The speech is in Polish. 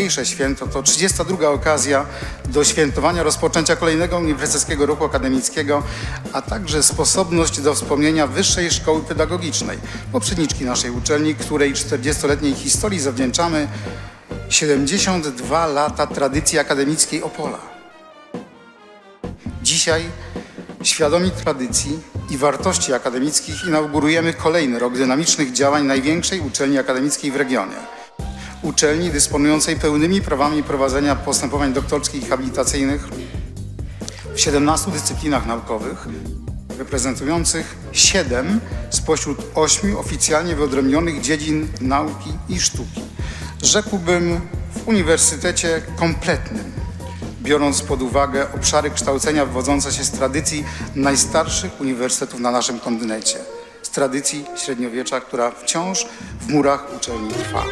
Dzisiejsze święto to 32. okazja do świętowania rozpoczęcia kolejnego uniwersyteckiego roku akademickiego, a także sposobność do wspomnienia Wyższej Szkoły Pedagogicznej, poprzedniczki naszej uczelni, której 40-letniej historii zawdzięczamy 72 lata tradycji akademickiej Opola. Dzisiaj, świadomi tradycji i wartości akademickich, inaugurujemy kolejny rok dynamicznych działań największej uczelni akademickiej w regionie. Uczelni dysponującej pełnymi prawami prowadzenia postępowań doktorskich i habilitacyjnych w 17 dyscyplinach naukowych, reprezentujących 7 spośród 8 oficjalnie wyodrębnionych dziedzin nauki i sztuki. Rzekłbym w uniwersytecie kompletnym, biorąc pod uwagę obszary kształcenia wywodzące się z tradycji najstarszych uniwersytetów na naszym kontynencie, z tradycji średniowiecza, która wciąż w murach uczelni trwa.